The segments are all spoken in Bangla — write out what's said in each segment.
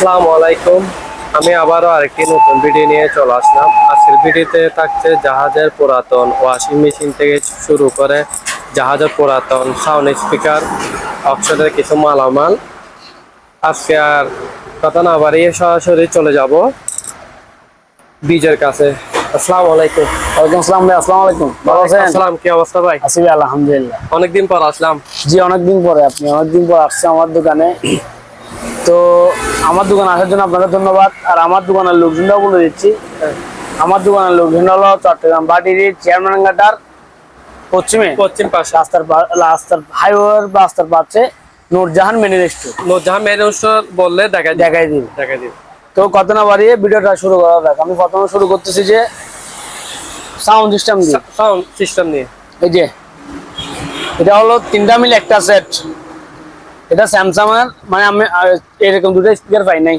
আসসালামু আলাইকুম। আমি আবারও আরেকটি নতুন ভিডিও নিয়ে চলে আসলাম। আজকের ভিডিওতে থাকছে জাহাজের পুরাতন ওয়াশিং মেশিন থেকে শুরু করে জাহাজের পুরাতন সাউন্ড স্পিকার অপশনের কিছু মালামাল। আজকে আর কথা না বাড়িয়ে সরাসরি চলে যাব বীজের কাছে। আসসালামু আলাইকুম। ওয়ালাইকুম আসসালাম ভাই আসসালামু আলাইকুম। ভালো আছেন? আসসালাম কি অবস্থা ভাই? আছি আলহামদুলিল্লাহ। অনেকদিন পর আসলাম। জি অনেকদিন পরে আপনি অনেকদিন পর আসছে আমার দোকানে। তো আমার দোকানে আসার জন্য আপনাকে ধন্যবাদ। আর আমার দোকানের লোকজনটাও বলে দিচ্ছি। আমার দোকানের লোকজন হলো চট্টগ্রাম বাটির চেয়ারম্যান ঘাটার পশ্চিমে পশ্চিম পাশে। রাস্তার রাস্তার হাইওয়ের রাস্তার পাচ্ছে নূরজাহান মিনি রেস্টুরেন্ট। নূরজাহান মেরুস্টোর বললে দেখা যায় দেখাই দিন দেখা দিন তো কত না বাড়িয়ে ভিডিওটা শুরু করা দেখ আমি প্রথমে শুরু করতেছি যে সাউন্ড সিস্টেম দিয়ে। সাউন্ড সিস্টেম নিয়ে এই যে এটা হলো তিনটা মিল একটা সেট এটা স্যামসাং এর মানে আমি এরকম দুটো স্পিকার পাই নাই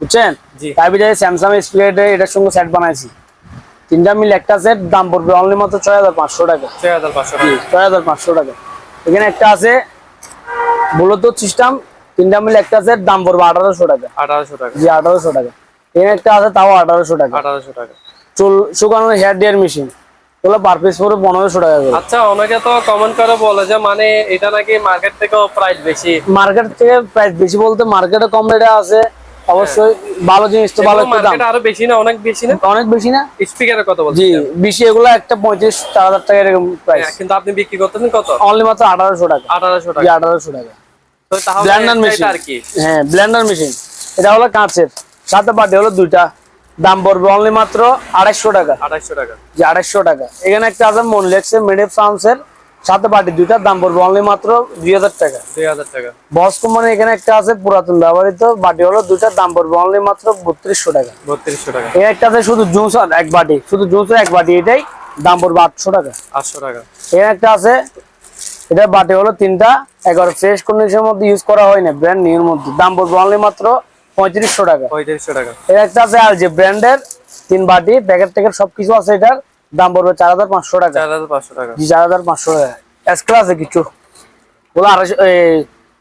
বুঝছেন। তার ভিতরে স্যামসাং স্পিকার এটার সঙ্গে সেট বানাইছি। তিনটা মিল একটা সেট দাম পড়বে অনলি মাত্র ছয় হাজার পাঁচশো টাকা। ছয় হাজার পাঁচশো টাকা। ছয় হাজার পাঁচশো টাকা। এখানে একটা আছে ব্লুটুথ সিস্টেম তিনটা মিল একটা সেট দাম পড়বে আঠারোশো টাকা। আঠারোশো টাকা। জি আঠারোশো টাকা। এখানে একটা আছে তাও আঠারোশো টাকা। আঠারোশো টাকা। চুল শুকানোর হেয়ার ড্রায়ার মেশিন ওগুলো পার পিস পড়বে পনেরোশো টাকা করে। আচ্ছা অনেকে তো কমেন্ট করে বলে যে মানে এটা নাকি মার্কেট থেকেও প্রাইস বেশি? মার্কেট থেকে প্রাইস বেশি বলতে মার্কেটে কম রেটে আছে। অবশ্যই ভালো জিনিস তো ভালো মার্কেট আরও বেশি না? অনেক বেশি না? অনেক বেশি না? স্পিকারের কথা বলছি জি বেশি এগুলো একটা পঁয়ত্রিশ চার হাজার টাকা এরকম প্রাইস কিন্তু আপনি বিক্রি করতেছেন কত? অনলি মাত্র আঠারোশো টাকা। আঠারোশো জি টাকা। আঠারোশো টাকা। তো তাহলে ব্লেন্ডার মেশিন আর কি? হ্যাঁ ব্লেন্ডার মেশিন এটা হলো কাঁচের। সাথে পাটি হলো দুইটা। দাম পড়বে অনলি মাত্র আড়াইশো টাকা। আঠাইশো টাকা। যে আড়াইশো টাকা। এখানে একটা আছে মনলেক্সের মিডিয়াম ফ্রান্সের সাথে পাটি দুইটা দাম পড়বে অনলি মাত্র দুই হাজার টাকা। দুই হাজার টাকা। বস কোম্পানি এখানে একটা আছে পুরাতন ব্যবহৃত বাটি হলো দুইটার দাম পড়বে অনলি মাত্র বত্রিশশো টাকা। বত্রিশশো টাকা। এই একটা আছে শুধু জুস আর এক বাটি শুধু জুস এক বাটি এটাই দাম পড়বে আটশো টাকা। আটশো টাকা। এখানে একটা আছে এটা বাটি হলো তিনটা এগারো ফ্রেশ কন্ডিশনের মধ্যে ইউজ করা হয় না ব্র্যান্ড নিউর মধ্যে। দাম পড়বে অনলি মাত্র পঁয়ত্রিশশো টাকা। পঁয়ত্রিশশো টাকা। এর একটা আছে আর যে ব্র্যান্ডের তিন বাটি প্যাকেট ট্যাকেট সবকিছু আছে এটার দাম পড়বে চার হাজার পাঁচশো টাকা। চার হাজার পাঁচশো টাকা। জি চার হাজার পাঁচশো টাকা। স্কেল আছে কিছু। ওগুলো আড়াইশো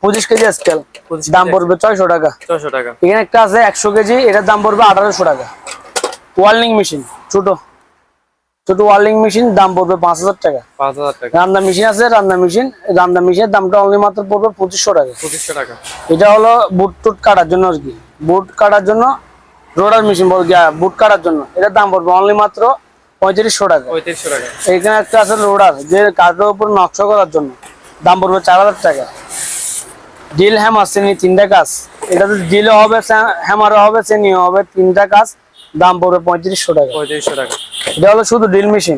পঁচিশ কেজি স্কেল দাম পড়বে ছয়শো টাকা। ছয়শো টাকা। এখানে একটা আছে একশো কেজি এটার দাম পড়বে আঠারোশো টাকা। ওয়ার্নিং মেশিন ছোট। ছোট ওয়ার্লিং মেশিন দাম পড়বে পাঁচ হাজার টাকা। পাঁচ হাজার টাকা। রান্না মেশিন আছে রান্না মেশিন রান্না মেশিনের দামটা অনলি মাত্র পড়বে পঁচিশশো টাকা। পঁচিশশো টাকা। এটা হলো বুট টুট কাটার জন্য আর কি। বুট কাটার জন্য রোডার মেশিন বল বুট কাটার জন্য। এটার দাম পড়বে অনলি মাত্র পঁয়ত্রিশশো টাকা। পঁয়ত্রিশশো টাকা। এখানে একটা আছে লোডার যে কাঠের উপর নকশা করার জন্য। দাম পড়বে চার হাজার টাকা। ডিল হ্যাম আছে নি তিনটা কাজ। এটাতে ডিলও হবে হ্যামারও হবে চেনিও হবে তিনটা কাজ। দাম পড়বে পঁয়ত্রিশশো টাকা। পঁয়ত্রিশশো টাকা। এটা হলো শুধু drill machine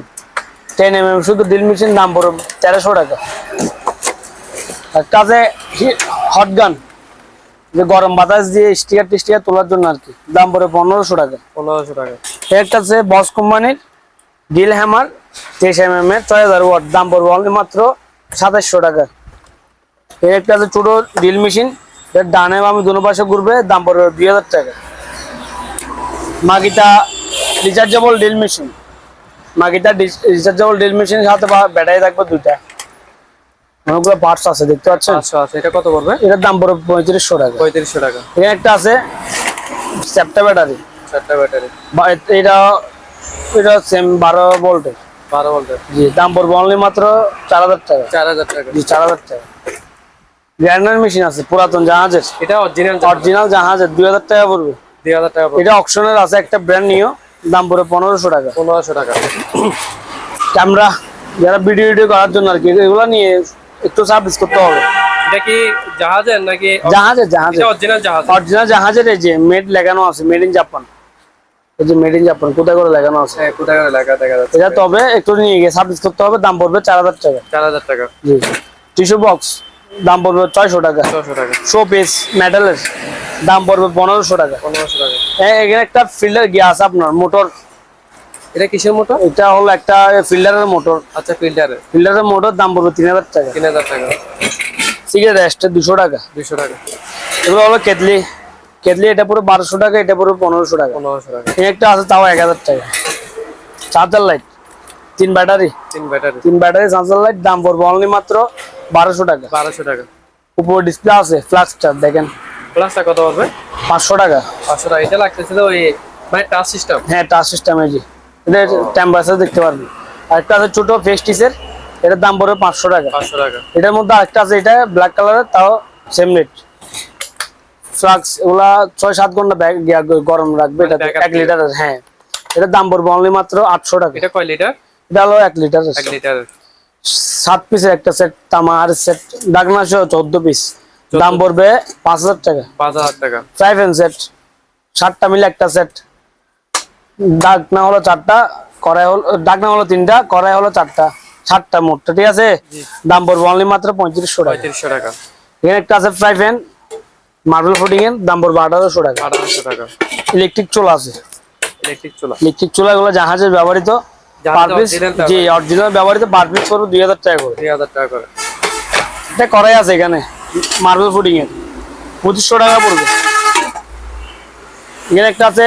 ten M M শুধু ড্রিল মেশিন দাম পড়বে তেরোশো টাকা। একটা আছে হট গান যে গরম বাতাস দিয়ে স্টিকার টিস্টিকার তোলার জন্য আর কি দাম পড়বে পনেরোশো টাকা। পনেরোশো টাকা। একটা আছে বস কোম্পানির ডিল হ্যামার তেইশ এম এম এর ছয় হাজার ওয়াট দাম পড়বে অনলি মাত্র সাতাশশো টাকা। এর একটা আছে ছোটো ডিল মেশিন এর ডানে আমি দুনো পাশে ঘুরবে দাম পড়বে দুই হাজার টাকা। Makita rechargeable drill machine Makita rechargeable drill machine সাথে ব্যাটারি থাকবে দুইটা। অনেকগুলো পার্টস আছে দেখতে পাচ্ছেন? আচ্ছা আচ্ছা এটা কত পড়বে? এটার দাম পড়বে পঁয়ত্রিশশো টাকা। পঁয়ত্রিশশো টাকা। এখানে একটা আছে সেপ্টা ব্যাটারি চারটা ব্যাটারি এটা এটা সেম বারো ভোল্টের বারো ভোল্টের জি দাম পড়বে অনলি মাত্র চার হাজার টাকা। চার হাজার টাকা। জি চার হাজার টাকা। গ্রাইন্ডার মেশিন আছে পুরাতন জাহাজের। এটা অরিজিনাল অরিজিনাল জাহাজের দুই হাজার টাকা পড়বে। দুই হাজার টাকা এটা অপশনের আছে একটা ব্র্যান্ড নিও দাম পড়ে পনেরোশো টাকা। পনেরোশো টাকা। ক্যামেরা যারা ভিডিও ভিডিও করার জন্য আর কি এগুলো নিয়ে একটু সার্ভিস করতে হবে। এটা কি জাহাজের নাকি জাহাজের জাহাজের। অরিজিনাল জাহাজ? অরিজিনাল জাহাজের এই যে মেড লাগানো আছে মেড ইন জাপান এই যে মেড ইন জাপান কোথায় করে লাগানো আছে? হ্যাঁ কোথায় করে দেখা যাচ্ছে। এটা তবে একটু নিয়ে গিয়ে সার্ভিস করতে হবে দাম পড়বে চার হাজার টাকা। চার হাজার টাকা। জি। টিস্যু বক্স দাম পড়বে ছয়শো টাকা। ছশো টাকা। শো পিস মেটালের দাম পড়বে পনেরোশো টাকা। পনেরোশো টাকা। এ- এখানে একটা ফিল্ডার গিয়ে আছে আপনার মোটর এটা কিসের মোটর এটা হলো একটা ফিল্ডারের মোটর আচ্ছা ফিল্টারের ফিল্ডারের মোটর দাম পড়বে তিন হাজার টাকা। তিন হাজার টাকা। সিগারেট রেস্টে দুশো টাকা। দুশো টাকা। এগুলো হলো কেতলি কেতলি এটা পুরো বারোশো টাকা এটা পুরো পনেরোশো টাকা। পনেরোশো টাকা। একটা আছে তাও এক হাজার টাকা। চার্জার লাইট তিন ব্যাটারি তিন ব্যাটারি তিন ব্যাটারি চার্জার লাইট দাম পড়বে অনলি মাত্র বারোশো টাকা। বারোশো টাকা। উপরে ডিসপ্লে আছে ফ্লাক্সটা দেখেন। প্লাসটা কত পড়বে? পাঁচশো টাকা। পাঁচশো টাকা। এটা লাগতেছিল ওই মানে টাচ সিস্টেম হ্যাঁ টাচ সিস্টেম এই যে। এটা টেম্পারেচার দেখতে পারবেন। আরেকটা আছে ছোট ফেস্টিসের এটার দাম পড়বে পাঁচশো টাকা। পাঁচশো টাকা। এটার মধ্যে আরেকটা আছে এটা ব্ল্যাক কালারের তাও সেম রেট ফ্লাক্স এগুলা ছয় সাত ঘণ্টা ব্যাগ গরম রাখবে এটা backup এক লিটারের হ্যাঁ। এটার দাম পড়বে অনলি মাত্র আটশো টাকা। এটা কয় লিটার এটা হলো এক লিটার এক লিটার সাত পিসের একটা সেট তামার সেট ডাকনা সহ চোদ্দ পিস দাম পড়বে পাঁচ হাজার টাকা। পাঁচ হাজার টাকা। ফ্রাই প্যান সেট সাতটা মিলে একটা সেট ডাকনা হলো চারটা কড়াই হলো ডাকনা হলো তিনটা কড়াই হলো চারটা সাতটা মোটটা ঠিক আছে? দাম পড়বে অনলি মাত্র পঁয়ত্রিশশো টাকা। পঁয়ত্রিশশো টাকা। এখানে একটা আছে ফ্রাই প্যান মার্বেল ফুটিং এর দাম পড়বে আঠারোশো টাকা। আঠারোশো টাকা। ইলেকট্রিক চুলা আছে। ইলেকট্রিক চুলা। ইলেকট্রিক চুলা গুলো জাহাজের ব্যবহৃত। পার জাহাজের পিস original জি অরিজিনাল ব্যবহৃত পার পিস দুই হাজার টাকা করে। দুই হাজার টাকা করে। এটা করাই আছে এখানে মার্বেল ফুটিং এর। পঁচিশশো টাকা পড়বে। এখানে একটা আছে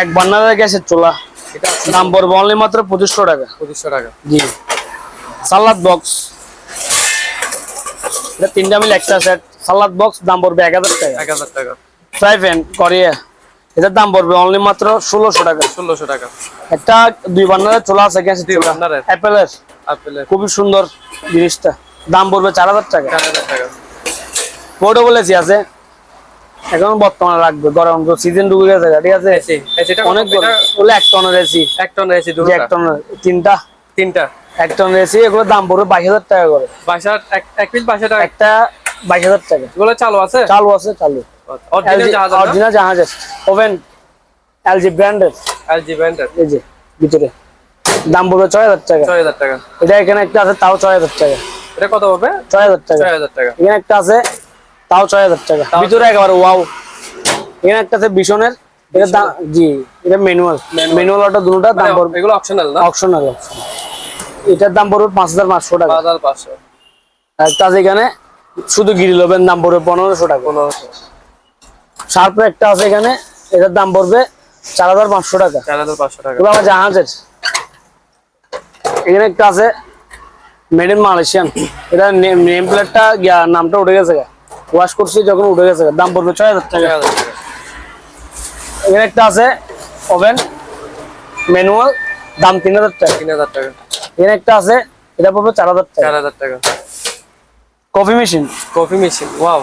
এক বান্নারের গ্যাসের চুলা। এটা দাম পড়বে অনলি মাত্র পঁচিশশো টাকা। পঁচিশশো টাকা। জি। সালাদ বক্স এটা তিনটা মিলে একটা সেট সালাদ বক্স দাম পড়বে এক হাজার টাকা। এক হাজার টাকা। Fry pan Korea. এটার দাম পড়বে অনলি মাত্র ষোলোশো টাকা। ষোলোশো টাকা। একটা দুই বান্নারের চুলা আছে গ্যাসের দুই চুলা। বার্নারের। অ্যাপেলের আপেলের খুবই সুন্দর জিনিসটা। দাম পড়বে চার হাজার টাকা। হাজার বোর্ডও বলেছি আছে। এখন বর্তমানে রাখবে গরম তো সিজন ঢুকে গেছে ঠিক আছে? অনেক বলে এক টনের এসি এক টন এসি যে এক দুটো টনের তিনটা। তিনটা? এক টনের এসি এগুলো দাম পড়বে বাইশ হাজার টাকা করে। বাসার এক এক পিস বাসা টাকা। একটা বাইশ হাজার টাকা। এগুলো চালু আছে? চালু আছে চালু। অরিজিনাল জাহাজ ওভেন এলজি ব্র্যান্ডের এলজি ব্র্যান্ডের এই যে ভিতরে। দাম পড়বে ছয় হাজার টাকা। ছয় হাজার টাকা। এটা এখানে একটা আছে তাও ছয় হাজার টাকা। এটা কত হবে ছয় হাজার টাকা। ছয় হাজার টাকা। এখানে একটা আছে তাও ছয় হাজার টাকা। ভিতরে একেবারে ওয়াও এখানে একটা আছে বিশনের এটা দাম জি এটা ম্যানুয়াল ম্যানুয়াল অটো দুটোটা দাম মানে পড়বে। এগুলো অপশনাল না? অপশনাল এটার দাম পড়বে পাঁচ হাজার পাঁচশো টাকা। পাঁচ হাজার পাঁচশো। একটা আছে এখানে শুধু গ্রিল ওভেন দাম পড়বে পনেরোশো টাকা। পনেরোশো। শার্পের একটা আছে এখানে এটার দাম পড়বে চার হাজার পাঁচশো টাকা। চার হাজার পাঁচশো টাকা। আমার জাহাজের। এখানে একটা আছে মেড ইন মালয়েশিয়ান এটা নেম প্লেটটা নামটা উঠে গেছে ওয়াশ করছি যখন উঠে গেছে দাম পড়বে ছয় হাজার টাকা। এখানে একটা আছে ওভেন ম্যানুয়াল দাম তিন হাজার টাকা। তিন হাজার টাকা। এখানে একটা আছে এটা পড়বে চার হাজার টাকা। চার হাজার টাকা। Coffee machine coffee machine wow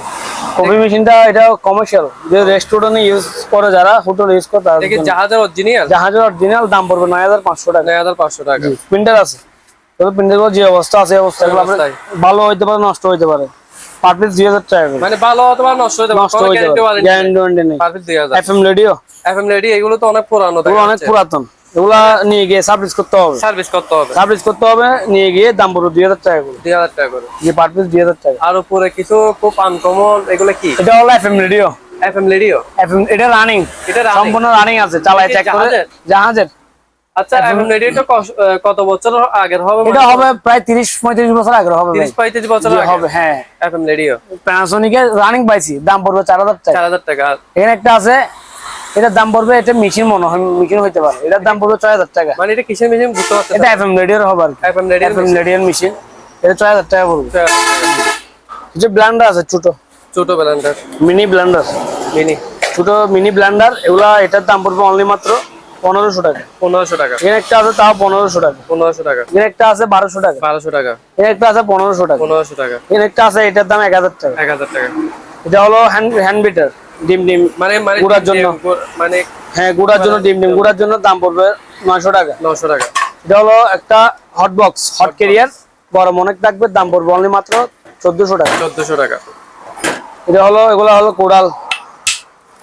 coffee মেশিনটা এটা কমার্শিয়াল যে রেস্টুরেন্টে ইউজ করে যারা হোটেল ইউজ করে তাদের দেখি জাহাজের অরিজিনাল জাহাজের অরিজিনাল দাম পড়বে নয় হাজার পাঁচশো টাকা। নয় হাজার পাঁচশো টাকা। প্রিন্টার আছে। তবে প্রিন্টার যে অবস্থা আছে অবস্থা ভালো হইতে পারে নষ্ট হইতে পারে। পার পিস দুই হাজার টাকা মানে ভালো অথবা নষ্ট হতে নষ্ট হইতে পারে। গ্যারান্টি ওয়ারেন্টি নেই। পারফেক্ট দুই হাজার। F M radio FM radio এগুলো তো অনেক পুরানো অনেক পুরাতন। এগুলা নিয়ে গিয়ে সার্ভিস করতে হবে। সার্ভিস করতে হবে। সার্ভিস করতে হবে নিয়ে গিয়ে দাম পড়বে দুই হাজার টাকা করে। দুই হাজার টাকা করে। যে পার পিস দুই হাজার টাকা। আর উপরে কিছু খুব আনকমন এগুলো কি? এটা হলো F M radio FM radio F M এটা রানিং এটা সম্পূর্ণ রানিং আছে চালায় চেক করে। জাহাজের? আচ্ছা রেডিওটা কত বছর আগের হবে এটা হবে প্রায় তিরিশ পঁয়ত্রিশ বছর আগে হবে বছর আগে হবে হ্যাঁ। রেডিও প্যানাসোনিকের রানিং পাইছি দাম পড়বে টাকা। এখানে একটা আছে এটার দাম পড়বে এটা মেশিন মনে হয় মেশিন হইতে পারে। এটার দাম পড়বে ছয় হাজার টাকা। মানে এটা কিসের মেশিন বুঝতে পারছেন এটা এফ এম রেডিওর হবে এফএম রেডিও এফ এম রেডিওর মেশিন এটা ছয় হাজার টাকা পড়বে। যে ব্লান্ডার আছে ছোট। ছোট ব্যালেন্ডার মিনি ব্লান্ডার মিনি ছোট মিনি ব্লান্ডার এগুলা এটার দাম পড়বে অনলি মাত্র পনেরোশো টাকা। পনেরোশো টাকা। এখানে একটা আছে তাও পনেরোশো টাকা। পনেরোশো টাকা। এখানে একটা আছে বারোশো টাকা। বারোশো টাকা। এখানে একটা আছে পনেরোশো টাকা। পনেরোশো টাকা। এখানে একটা আছে এটার দাম এক হাজার টাকা। এক হাজার টাকা। এটা হলো হ্যান্ড হ্যান্ড বিটার ডিম ডিম মানে মানে গুড়ার জন্য। মানে হ্যাঁ গুড়ার জন্য ডিম ডিম গুড়ার জন্য দাম পড়বে নয়শো টাকা। নশো টাকা। এটা হলো একটা হট বক্স হট ক্যারিয়ার গরম অনেক থাকবে দাম পড়বে অনলি মাত্র চোদ্দশো টাকা। চোদ্দশো টাকা। এটা হলো এগুলো হলো কোড়াল।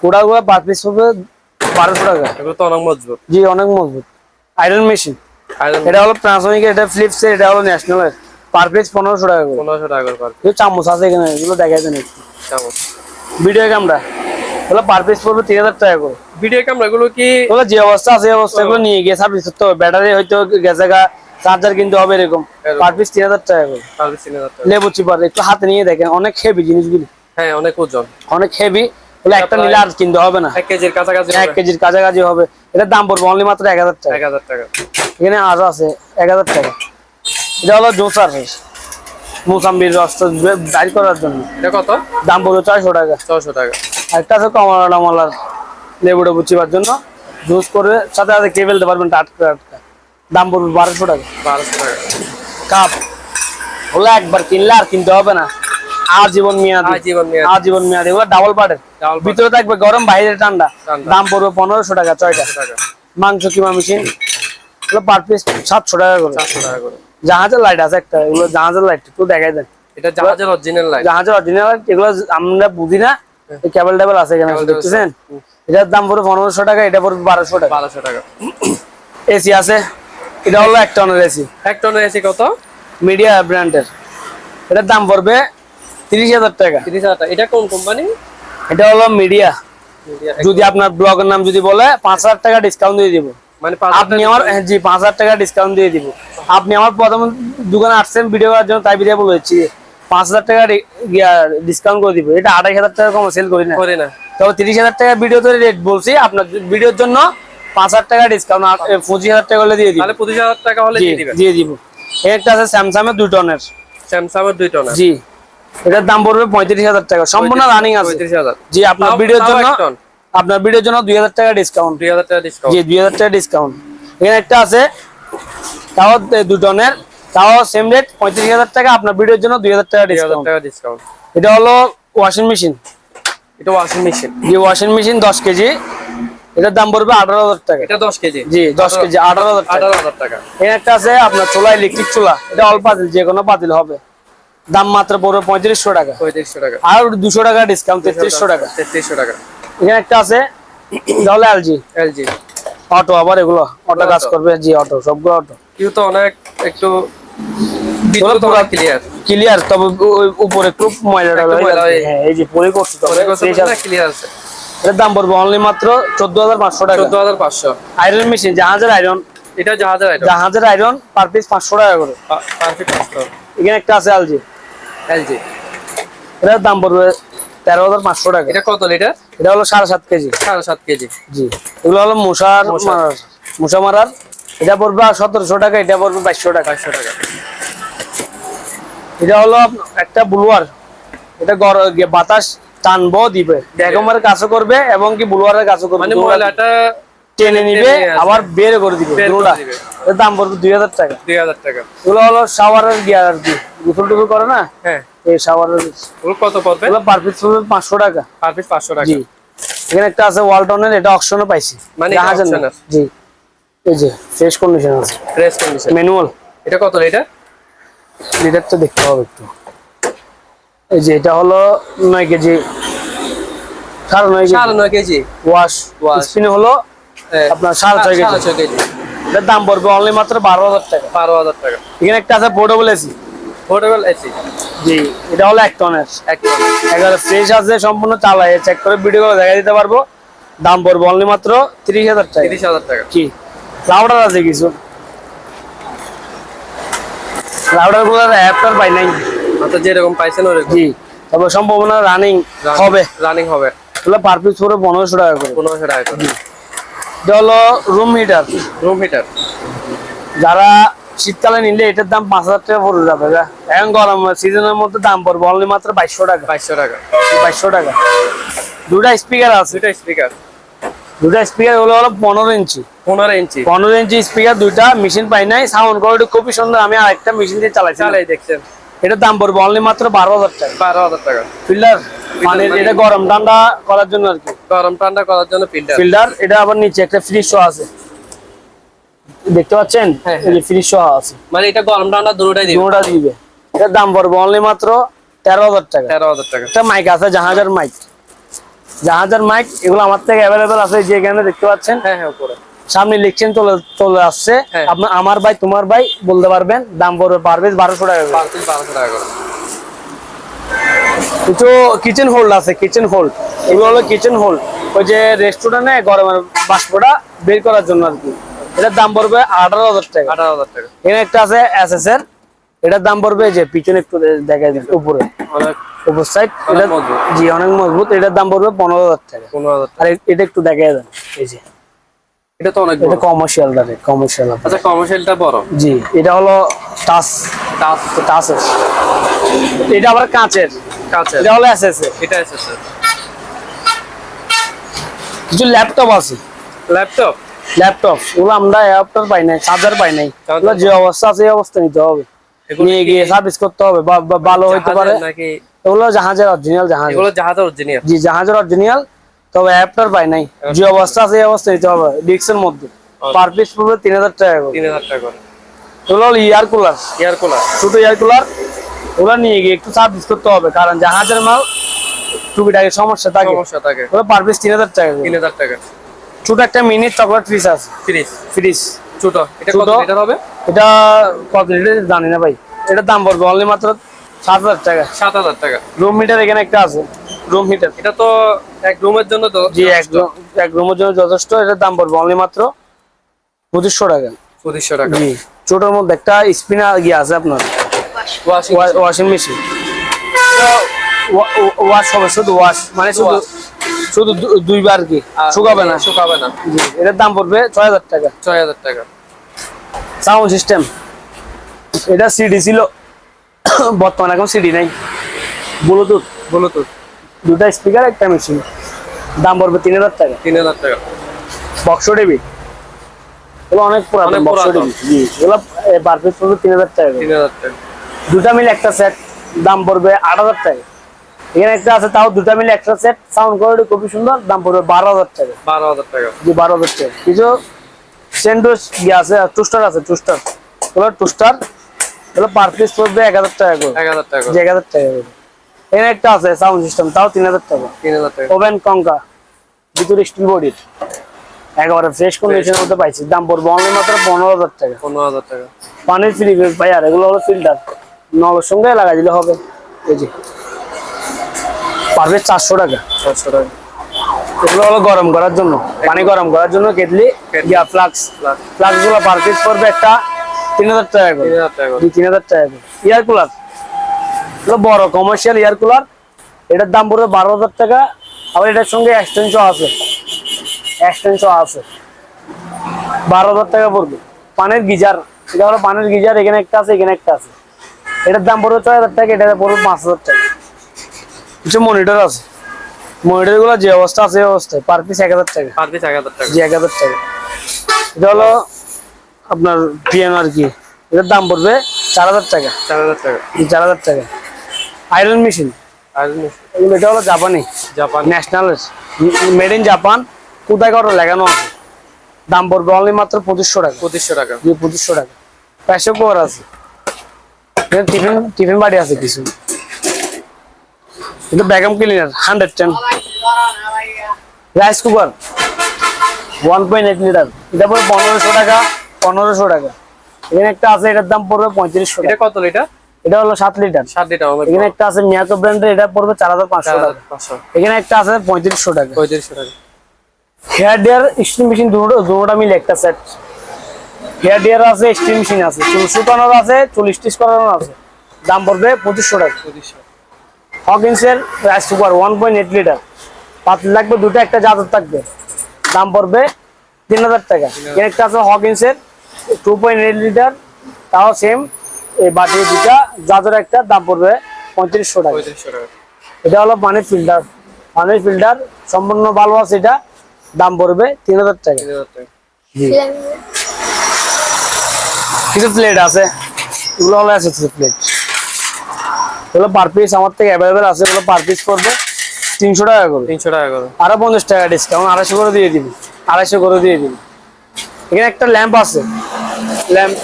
কোড়ালগুলো পার পিস টাকা। এগুলো তো অনেক মজবুত। জি অনেক মজবুত। আয়রন মেশিন এটা হলো এটা ফ্লিপস এটা হলো ন্যাশনালের পার পিস টাকা টাকা করে পার চামচ আছে এখানে এগুলো দেখাই দেন একটু। চামচ। Video camera. এগুলো পার পিস পড়বে তিন হাজার টাকা করে। ভিডিও ক্যামেরা এগুলো কি এগুলো যে অবস্থা আছে অবস্থা এগুলো নিয়ে গিয়ে সার্ভিস করতে হবে। ব্যাটারি হয়তো গেছে গা চার্জার কিনতে হবে এরকম। এরকম। পার পিস তিন হাজার টাকা করে। সার্ভিস তিন হাজার টাকা। লেবু চিপার একটু হাতে নিয়ে দেখেন অনেক হেভি জিনিসগুলি। হ্যাঁ অনেক ওজন। অনেক হেভি বলে একটা প্রায়- নিলে আর কিনতে হবে না। এক কেজির কাছাকাছি এক কেজির কাছাকাছি হবে। এটার দাম পড়বে অনলি মাত্র এক হাজার টাকা। এক হাজার টাকা। এখানে আরও আছে এক হাজার টাকা। এটা হলো জোসার মুসাম্বির রস বাইর করার জন্য। এটা কত? দাম পড়বে ছয়শো টাকা। ছশো টাকা। একটা আছে কমলা টমলার লেবু টেবু চিবার জন্য। জুস করে সাথে সাথে খেয়ে ফেলতে পারবেন টাটকা টাটকা দাম পড়বে বারোশো টাকা। বারোশো টাকা। কাপ। ওগুলো একবার কিনলে আর কিনতে হবে না। আজীবন মেয়াদি। আজীবন মেয়াদি। আজীবন মেয়াদি। ওগুলো ডাবল পাটের। ভিতরে থাকবে গরম বাইরে ঠান্ডা। দাম পড়বে পনেরোশো টাকা ছয়টা। টাকা। মাংস কিমা মেশিন এগুলো পার পিস সাতশো টাকা করে। চারশো টাকা করে। জাহাজের লাইট আছে একটা এগুলো জাহাজের লাইট একটু দেখাই দেন। এটা জাহাজের অরিজিনাল লাইট জাহাজের অরিজিনাল লাইট এগুলো আমরা বুঝি না কেবল টেবল আছে এখানে দেখতেছেন? এটার দাম পড়বে পনেরোশো টাকা এটা পড়বে বারোশো টাকা। বারোশো টাকা। এসি আছে এটা হলো এক টনের এসি এক টনের এসি কত? মিডিয়া ব্র্যান্ডের এটার দাম পড়বে তিরিশ হাজার টাকা। তিরিশ হাজার টাকা। এটা কোন কোম্পানি এটা হলো মিডিয়া যদি আপনার ব্লগের নাম যদি বলে পাঁচ হাজার টাকা ডিসকাউন্ট দিয়ে দিব। মানে আপনি আমার হ্যাঁ, জি পাঁচ হাজার টাকা ডিসকাউন্ট দিয়ে দিব। আপনি আমার প্রথম দোকানে আসছেন ভিডিও করার জন্য তাই ভিডিও বলেছি। পাঁচ হাজার টাকা ডিসকাউন্ট করে দিব। এটা আড়াই হাজার টাকা কম সেল করি না। করে না। তবে তিরিশ হাজার টাকা ভিডিওতে রেট বলছি আপনার ভিডিওর জন্য পাঁচ হাজার টাকা ডিসকাউন্ট পঁচিশ হাজার টাকা হলে দিয়ে দিব। পঁচিশ হাজার টাকা হলে দিয়ে দিবেন। দিব। একটা আছে স্যামসাং এর দুই টনের স্যামসাং এর দুই টনার জি। এটার দাম পড়বে পঁয়ত্রিশ হাজার টাকা। সম্পূর্ণ রানিং আছে। জি আপনার ভিডিওর জন্য। আপনার ভিডিওর জন্য দুই হাজার টাকা ডিসকাউন্ট দুই হাজার টাকা ডিসকাউন্ট জি দুই হাজার টাকা ডিসকাউন্ট এখানে একটা আছে তাও দে- টনের তাও সেম রেট পঁয়ত্রিশ হাজার টাকা আপনার ভিডিওর জন্য দুই হাজার টাকা ডিসকাউন্ট টাকা ডিসকাউন্ট এটা হলো ওয়াশিং মেশিন এটা ওয়াশিং মেশিন যে ওয়াশিং মেশিন দশ কেজি। এটার দাম পড়বে আঠারো হাজার টাকা। এটা দশ কেজি। জি দশ কেজি আঠারো হাজার টাকা। আঠারো হাজার টাকা। এখানে একটা আছে আপনার চুলা ইলেকট্রিক চুলা। এটা অল্প পাতিল যে কোনো পাতিল হবে। দাম মাত্র পড়বে পঁয়ত্রিশশো টাকা। পঁয়ত্রিশশো টাকা। আর দুশো টাকা ডিসকাউন্ট তেত্রিশশো টাকা। তেত্রিশশো টাকা। এখানে একটা আছে তাহলে এলজি এলজি অটো আবার এগুলো অটো কাজ করবে জি অটো সবগুলো অটো কিউ তো অনেক একটু পুরো- ক্লিয়ার ক্লিয়ার তবে উপরে হয়ে ময়লা। হ্যাঁ এই যে পরে করছি সাথে- ক্লিয়ার আছে। এটার দাম পড়বে অনলি মাত্র চোদ্দ হাজার পাঁচশো টাকা। চোদ্দ হাজার পাঁচশো। আয়রন মেশিন জাহাজের আয়রন এটা জাহাজের আইটেম জাহাজের আয়রন পার পিস পাঁচশো টাকা করে। পারফেক্ট পাঁচশো। এখানে একটা আছে আলজি এলজি এটার দাম পড়বে তেরো হাজার পাঁচশো টাকা। এটা কত লিটার? এটা হলো সাড়ে সাত কেজি। সাড়ে সাত কেজি। জি। এগুলো হলো মশার মশা। মারার। এটা পড়বে সতেরোশো টাকা এটা পড়বে বাইশশো টাকা। পাঁচশো টাকা। এটা হলো একটা ব্লুয়ার। এটা বাতাস টানবো দিবে ড্যাগমার কাজও করবে এবং কি ব্লুয়ারের কাজও করবে। মানে ময়লাটা টেনে নিবে আবার বের করে দিবে। এর দাম পড়বে দুই হাজার টাকা। দুই হাজার টাকা। এগুলো হলো শাওয়ারের গিয়ার আর কি। গোসল টুসল করে না? হ্যাঁ। এই শাওয়ারের কত পড়বে? পার পিস পাঁচশো টাকা। পার পিস পাঁচশো টাকা। এখানে একটা আছে ওয়ালটনের এটা অকশনে পাইছি। মানে এটা জাহাজের না। auction-এর? জি। এই যে ফ্রেশ কন্ডিশন আছে। ফ্রেশ কন্ডিশন ম্যানুয়াল এটা কত লিটার দেখতে হবে একটু। এই যে এটা হলো নয় কেজি। সাড়ে নয় কেজি। সাড়ে নয় কেজি। ওয়াশ। স্পিনে হলো আপনার সাড়ে ছয় কেজি। সাড়ে ছয় কেজি। এটার দাম পড়বে অনলি মাত্র বারো হাজার টাকা। বারো হাজার টাকা। এখানে একটা আছে পোর্টেবল এসি পোর্টেবল এসি জি এটা হলো এক টনের। এক টন। এগারো ফ্রেশ আছে সম্পূর্ণ চালাই চেক করে ভিডিও করে দেখা দিতে পারব। দাম পড়বে অনলি মাত্র তিরিশ হাজার টাকা। তিরিশ হাজার টাকা। কি রাউটার আছে কিছু? রাউটারগুলো অ্যাপটার পাই নাই। আচ্ছা যেরকম পাইছেন ওরকম। জি তবে সম্ভাবনা রানিং হবে। রানিং হবে। এগুলো পার পিস পড়বে পনেরোশো টাকা করে। পনেরোশো টাকা করে। এটা হলো রুম হিটার রুম হিটার যারা শীতকালে নিলে এটার দাম পাঁচ হাজার টাকা পড়ে যাবে এখন গরম সিজনের মধ্যে দাম পড়বে। অনলি মাত্র বাইশশো টাকা। বাইশশো টাকা। বাইশশো টাকা। দুটা স্পিকার আছে। দুইটা স্পিকার দুটা স্পিকার হলো হলো পনেরো ইঞ্চি। পনেরো ইঞ্চি। পনেরো ইঞ্চি স্পিকার দুইটা মেশিন পাই নাই। সাউন্ড কোয়ালিটি খুবই সুন্দর। আমি আরেকটা মেশিন দিয়ে চালাইছি চালাই দেখছেন। এটার দাম পড়বে অনলি মাত্র বারো হাজার টাকা। বারো হাজার টাকা। ফিল্টার মানে মানে- এটা গরম ঠান্ডা করার জন্য আর কি। গরম ঠান্ডা করার জন্য ফিল্টার ফিল্টার এটা আবার নিচে একটা ফ্রিজ সহ আছে। দেখতে পাচ্ছেন? হ্যাঁ, এই যে ফ্রিজ সহ আছে। মানে এটা গরম ঠান্ডা দুটোটাই দিবে? দুটা দিবে। এটার দাম পড়বে অনলি মাত্র তেরো হাজার টাকা। তেরো হাজার টাকা। একটা মাইক আছে জাহাজের মাইক জাহাজের মাইক এগুলো আমার থেকে অ্যাভেলেবেল আছে যে এখানে দেখতে পাচ্ছেন। হ্যাঁ হ্যাঁ উপরে। সামনে ইলেকশন চলে চলে আসছে। হ্যাঁ। আপনার আমার ভাই তোমার ভাই বলতে পারবেন দাম পড়বে পার পিস বারোশো টাকা করে। পার পিস বারোশো টাকা করে। কিছু কিচেন হোল্ড আছে কিচেন হোল্ড এগুলো হলো কিচেন হোল্ড ওই যে রেস্টুরেন্টে গরমের বাষ্পটা বের করার জন্য আর কি। এটার দাম পড়বে আঠারো হাজার টাকা। আঠারো হাজার টাকা। এখানে একটা আছে এস এস এর এটার দাম পড়বে যে পিছনে একটু দেখাই দিন উপরে। অনেক উপর সাইড এটা জি অনেক মজবুত। এটার দাম পড়বে পনেরো হাজার টাকা। পনেরো হাজার আর এটা একটু দেখাই দেন এই যে। এটা তো অনেক এটা কমার্শিয়াল দাঁড়ে কমার্শিয়াল আচ্ছা কমার্শিয়ালটা বড়। জি এটা হলো টাচ টাচের এটা আবার কাঁচের। কাছে এটা হলো এটা কিছু ল্যাপটপ আছে। ল্যাপটপ ল্যাপটপ ওগুলো আমরা ল্যাপটপ পাই নাই চার্জার পাই নাই। যে অবস্থা আছে এই অবস্থা নিতে হবে। নিয়ে গিয়ে সার্ভিস করতে হবে ভালো হইতে পারে। জাহাজের এগুলো জাহাজের অরিজিনাল জাহাজ। এগুলো জাহাজের অরিজিনাল জি জাহাজের অরিজিনাল তবে পাই নাই। যে অবস্থা আছে এই অবস্থা নিতে হবে ডিস্কের মধ্যে। পার পিস পড়বে তিন হাজার টাকা করে। তিন হাজার টাকা করে। এগুলো ইয়ার কুলার এয়ার কুলার ছোট এয়ার কুলার ওগুলো নিয়ে গিয়ে একটু সার্ভিস করতে হবে কারণ জাহাজের মাল টুকিটাকি সমস্যা থাকে। সমস্যা থাকে। ওগুলো পার পিস তিন হাজার টাকা করে। তিন হাজার টাকা। ছোট একটা মিনি চকলেট ফ্রিজ আছে। ফ্রিজ ফ্রিজ ছোট। এটা কত লিটার হবে? এটা কত লিটার জানি না ভাই। এটার দাম পড়বে অনলি মাত্র সাত হাজার টাকা। সাত হাজার টাকা। রুম মিটার এখানে একটা আছে। রুম হিটার এটা তো এক রুমের জন্য তো জি এক এক রুমের জন্য যথেষ্ট। এটার দাম পড়বে অনলি মাত্র পঁচিশশো টাকা। পঁচিশশো টাকা। জি ছোটোর মধ্যে একটা স্পিনার গিয়ে আছে আপনার। ওয়াশিং ওয়াশিং মেশিন ওয়াশ হবে শুধু ওয়াশ মানে শুধু শুধু দুইবার কি? শুকাবে না? শুকাবে না। জি এটার দাম পড়বে ছয় হাজার টাকা। ছয় হাজার টাকা। সাউন্ড সিস্টেম এটা সিডি ছিল। বর্তমানে এখন সিডি নাই। ব্লুটুথ ব্লুটুথ দুটা স্পিকার একটা মেশিন দাম পড়বে তিন হাজার টাকা। তিন হাজার টাকা। বক্স টিভি এগুলো অনেক পুরাতন বক্স টিভি জি এগুলো পার পিস পড়বে তিন হাজার টাকা তিন হাজার টাকা। দুটা মিলে একটা সেট দাম পড়বে আট হাজার টাকা। এখানে একটা আছে তাও দুটা মিলে একটা সেট সাউন্ড কোয়ালিটি খুবই সুন্দর দাম পড়বে বারো হাজার টাকা। বারো হাজার টাকা। জি বারো হাজার টাকা। কিছু সেন্ডোস ইয়ে আছে টুস্টার আছে টুস্টার এগুলো টুস্টার এগুলো পার পিস পড়বে এক হাজার টাকা করে। এক হাজার টাকা এক হাজার টাকা করে। এখানে একটা আছে সাউন্ড সিস্টেম তাও তিন হাজার টাকা। তিন হাজার টাকা। ওভেন কঙ্কা ভিতরে স্টিল বডির একেবারে ফ্রেশ কন্ডিশনের মধ্যে পাইছি। দাম পড়বে অনলি মাত্র পনেরো হাজার টাকা। পনেরো হাজার টাকা। পানির ফ্রি ভাই আর এগুলো হলো ফিল্টার নলের সঙ্গে লাগাই দিলে হবে। এই যে পারবে চারশো টাকা। চারশো টাকা। এগুলো হলো গরম করার জন্য। পানি গরম করার জন্য kettle. Yeah flask. Flux। Flask. গুলো পার পিস পড়বে একটা তিন হাজার টাকা করে। তিন হাজার টাকা করে। ইয়ার কুলার এগুলো বড় কমার্শিয়াল ইয়ার কুলার এটার দাম পড়বে বারো হাজার টাকা। আবার এটার সঙ্গে এক্সটেনশন আছে। এক্সটেনশন আছে। বারো হাজার টাকা পড়বে। পানের গিজার। এটা হলো পানের গিজার এখানে একটা আছে এখানে একটা আছে। এটার দাম পড়বে ছয় হাজার টাকা এটা পড়বে পাঁচ হাজার টাকা। কিছু মনিটর আছে। মনিটরগুলো যে অবস্থা আছে অবস্থায়। পার পিস এক হাজার টাকা। পার পিস এক হাজার টাকা। জি এক হাজার টাকা। এটা হলো আপনার পিএন আর কি এটার দাম পড়বে চার হাজার টাকা। চার হাজার টাকা। জি, চার হাজার টাকা। আয়রন মেশিন আর এগুলো এটা হলো জাপানি Japan National made in Japan কোথায় কত লাগানো আছে? দাম পড়বে অনলি মাত্র পঁচিশশো টাকা। পঁচিশশো টাকা। জি পঁচিশশো টাকা। প্রেসার কুকার আছে। টিফিন টিফিন বাড়ি আছে কিছু। এটা backup cleaner hundred ten rice cooker one point eight litre এটা পড়বে পনেরোশো টাকা পনেরোশো টাকা। এখানে একটা আছে এটার দাম পড়বে পঁয়ত্রিশশো এটা টাকা। কত লিটার এটা হলো সাত লিটার সাত লিটার এখানে একটা আছে মিয়াকো ব্র্যান্ডের এটা পড়বে চার হাজার পাঁচশো চার টাকা হাজার এখানে একটা আছে পঁয়ত্রিশশো টাকা। পঁয়ত্রিশশো টাকা। হেয়ার ডেয়ার স্টিম মেশিন দুটো দুটোটা মিলে একটা সেট হেয়ার ডেয়ার আছে স্টিম মেশিন আছে। চুল শুকানোর আছে চুল স্টিচ করানোর আছে। দাম পড়বে পঁচিশশো টাকা। পঁচিশশো। হকিন্সের rice cooker one point eight litre পাতলা লাগবে দুটো একটা জাদর থাকবে। দাম পড়বে তিন হাজার টাকা। এর একটা আছে হকিন্সের টু পয়েন্ট এইট লিটার তাও সেম এই বাটির দুটা জাদর একটা দাম পড়বে পঁয়ত্রিশশো টাকা। এটা হলো পানির ফিল্টার পানির ফিল্টার সম্পূর্ণ ভালো আছে এটা দাম পড়বে তিন হাজার টাকা। তিন হাজার টাকা। কিছু প্লেট আছে। এগুলো হলো আছে কিছু প্লেট এগুলো পার পিস আমার থেকে অ্যাভেলেবেল আছে এগুলো পার পিস পড়বে তিনশো টাকা করে। তিনশো টাকা করে। আরও পঞ্চাশ টাকা ডিসকাউন্ট আড়াইশো করে দিয়ে দিবি আড়াইশো করে দিয়ে দিবি। এখানে একটা ল্যাম্প আছে। ল্যাম্প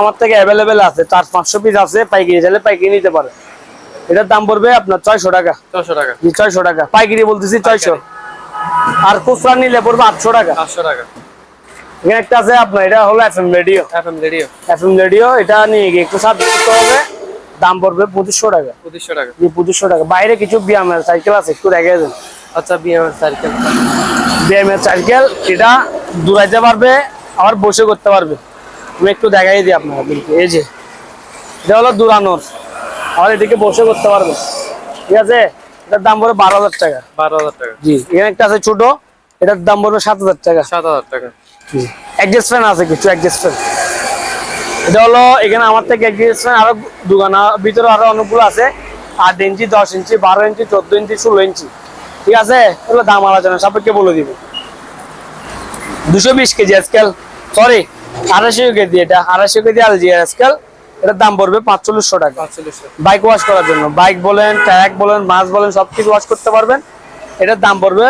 আমার থেকে অ্যাভেলেবেল আছে চার পাঁচশো পিস আছে পাইকারি চাইলে পাইকারি নিতে পারে। এটার দাম পড়বে আপনার ছয়শো টাকা। ছশো টাকা। ছয়শো টাকা। পাইকারি বলতেছি ছয়শো। আর খুচরা নিলে পড়বে আটশো টাকা। পাঁচশো টাকা। এখানে একটা আছে আপনার এটা হলো F M radio F M radio F M radio এটা নিয়ে গিয়ে একটু সার্ভিস করতে হবে। দাম পড়বে পঁচিশশো টাকা। পঁচিশশো টাকা। জি পঁচিশশো টাকা। বাইরে কিছু বিয়ামের সাইকেল আছে একটু দেখে দেন আচ্ছা বিএমএর সাইকেল। বিএমের সাইকেল এটা দূরাইতে পারবে আবার বসে করতে পারবে। আমি একটু দেখাই দিই আপনাদেরকে এই যে এটা হলো দূরানোর। আবার এদিকে বসে করতে পারবে। ঠিক আছে? এটার দাম পড়বে বারো হাজার টাকা। বারো হাজার টাকা। জি এখানে একটা আছে ছোট এটার দাম পড়বে সাত হাজার টাকা। সাত হাজার টাকা। অ্যাডজাস্ট ফ্যান আছে কিছু অ্যাডজাস্ট ফ্যান এটা হলো এখানে আমার থেকে ফ্যান আরও দোকান ভিতরে আরও অনেকগুলো আছে। আট ইঞ্চি দশ ইঞ্চি বারো ইঞ্চি চোদ্দ ইঞ্চি ষোলো ইঞ্চি। ঠিক আছে? এগুলো দাম আলোচনা সাপেক্ষে বলে দিব। দুশো বিশ কেজি আজকাল সরি আড়াইশো কেজি এটা আড়াইশো কেজি আলজিয়ার আজকাল এটার দাম পড়বে পাঁচচল্লিশশো টাকা। বাইক ওয়াশ করার জন্য। বাইক বলেন ট্র্যাক বলেন মাছ বলেন সব কিছু ওয়াশ করতে পারবেন। এটার দাম পড়বে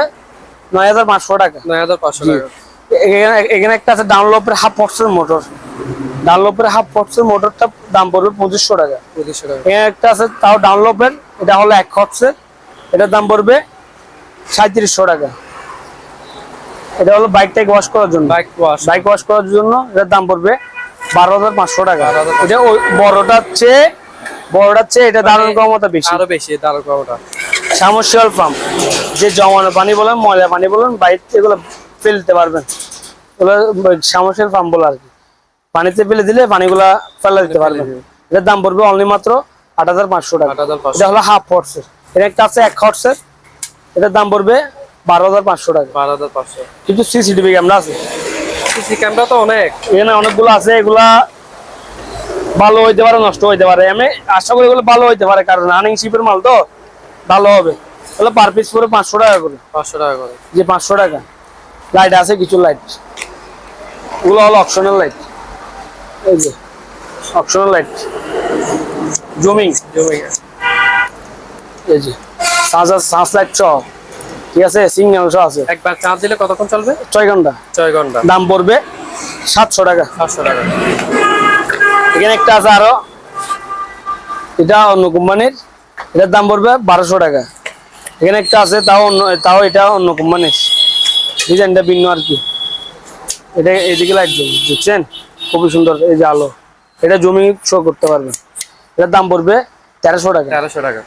নয় হাজার পাঁচশো টাকা। নয় হাজার পাঁচশো টাকা। এখানে এখানে একটা আছে ডাউনলোপের হাফ পক্সের মোটর ডাউনলোপের হাফ পক্সের মোটরটা দাম পড়বে পঁচিশশো টাকা। পঁচিশশো টাকা। একটা আছে তাও ডাউনলোপের এটা হলো এক হর্সের এটার দাম পড়বে সাঁত্রিশশো টাকা। এটা হলো বাইকটাকে ওয়াশ করার জন্য। বাইক ওয়াশ বাইক ওয়াশ করার জন্য এটার দাম পড়বে বারো হাজার পাঁচশো টাকা। 12,500 এটা ওই বড়টার চেয়ে বড়টার চেয়ে এটা দারুণ ক্ষমতা বেশি। আরও বেশি দাঁড়ো কমটা সামর্সিয়াল পাম্প যে জমানো পানি বলেন ময়লা পানি বলেন বাইক এগুলো ফেলতে পারবেন। এগুলো সামর্সিয়াল পাম্প বলে আর কি। পানিতে ফেলে দিলে পানিগুলা ফেলে দিতে পারবেন এটার দাম পড়বে অনলি মাত্র আট হাজার পাঁচশো টাকা। এটা হলো হাফ হর্সের এটা একটা আছে এক হর্সের এটার দাম পড়বে বারো হাজার পাঁচশো টাকা। বারো হাজার পাঁচশো। কিন্তু সিসিটিভি ক্যামেরা আছে। সিসি ক্যামেরা তো অনেক। এখানে অনেকগুলো আছে এগুলা ভালো হইতে পারে নষ্ট হইতে পারে। আমি আশা করি এগুলো ভালো হইতে পারে কারণ রানিং শিপের মাল তো ভালো হবে। তাহলে পার পিস পরে পাঁচশো টাকা করে। পাঁচশো টাকা করে। যে পাঁচশো টাকা। লাইট আছে কিছু লাইট ওগুলো হলো অপশনাল লাইট এই যে অপশনাল লাইট জুমিং জমি এই যে সাঁচ সাঁচ লাইট সহ। ঠিক আছে? সিগন্যাল সহ আছে। একবার চার্জ দিলে কতক্ষণ চলবে? ছয় ঘণ্টা। ছয় ঘণ্টা। দাম পড়বে সাতশো টাকা। সাতশো টাকা। এখানে একটা আছে আরও। এটা অন্য কোম্পানির। এটার দাম পড়বে বারোশো টাকা। এখানে একটা আছে তাও অন্য তাও এটা অন্য কোম্পানির। ডিজাইনটা ভিন্ন আর কি। এটা এদিকে লাইট বুঝছেন? খুবই সুন্দর এই যে আলো। এটা জমি শো করতে পারবে। এটার দাম পড়বে তেরোশো টাকা। তেরোশো টাকা।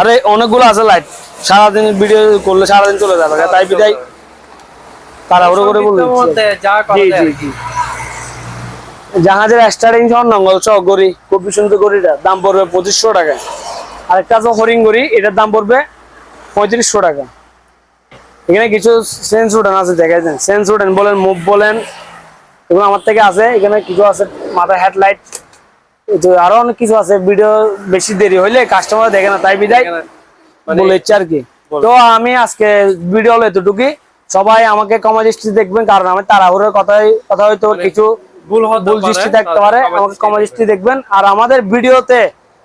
আরে অনেকগুলো আছে লাইট সারাদিন ভিডিও করলে সারাদিন চলে যাবে। তাই বিদায় তাড়াহুড়ো করে জি জি জি। জাহাজের স্টারিং সহ নঙ্গল সহ গড়ি খুবই সুন্দর গড়িটা। দাম পড়বে পঁচিশশো টাকা। আরেকটা আছে হরিং গড়ি এটার দাম পড়বে পঁয়ত্রিশশো টাকা। এখানে কিছু সেন্স উডেন আছে দেখাই দেন। সেন্স উডেন বলেন মুভ বলেন। এগুলো আমার থেকে আছে এখানে কিছু আছে মাথায় হেডলাইট আরও অনেক কিছু আছে ভিডিও বেশি দেরি হইলে কাস্টমার দেখে না তাই বিদায় মানে বলে ইচ্ছে আর কি। তো আমি আজকে ভিডিও হলো এতটুকুই। সবাই আমাকে কমা দৃষ্টি দেখবেন কারণ আমি তাড়াহুড়োর কথাই কথা হয়তো কিছু ভুল দৃষ্টি থাকতে পারে আমাকে কমা দৃষ্টি দেখবেন। আর আমাদের ভিডিওতে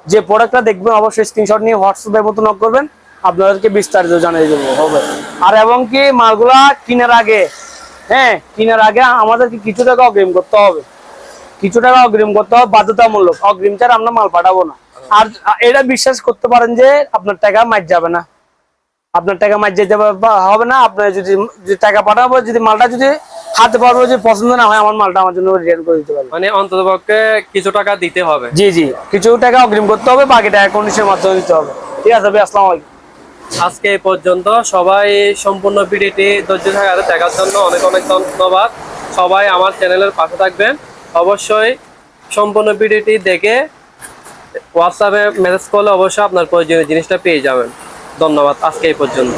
যে প্রোডাক্টটা দেখবেন অবশ্যই স্ক্রিনশট নিয়ে হোয়াটসঅ্যাপের মতো নক করবেন। আপনাদেরকে বিস্তারিত জানিয়ে দেবো হবে। আর এবং কি মালগুলা কেনার আগে হ্যাঁ কেনার আগে আমাদেরকে কিছু টাকা অগ্রিম করতে হবে। কিছু টাকা অগ্রিম করতে হবে বাধ্যতামূলক। অগ্রিম ছাড়া আমরা মাল পাঠাবো না। আর এটা বিশ্বাস করতে পারেন যে আপনার টাকা মার যাবে না। আপনার টাকা মার যেতে হবে না আপনার যদি টাকা পাঠাবো যদি মালটা যদি হাতে পারব যদি পছন্দ না হয় আমার মালটা আমার জন্য রিটার্ন করে দিতে পারবে। মানে অন্তত পক্ষে কিছু টাকা দিতে হবে। জি জি। কিছু টাকা অগ্রিম করতে হবে বাকি টাকা কন্ডিশনের মাধ্যমে দিতে হবে। ঠিক আছে ভাই আসসালামু আলাইকুম। আজকে এই পর্যন্ত সবাই সম্পূর্ণ ভিডিওটি ধৈর্য থাকার দেখার জন্য অনেক অনেক ধন্যবাদ। সবাই আমার চ্যানেলের পাশে থাকবেন। অবশ্যই সম্পূর্ণ ভিডিওটি দেখে হোয়াটসঅ্যাপে মেসেজ করলে অবশ্যই আপনার প্রয়োজনীয় জিনিসটা পেয়ে যাবেন। ধন্যবাদ আজকে এই পর্যন্ত।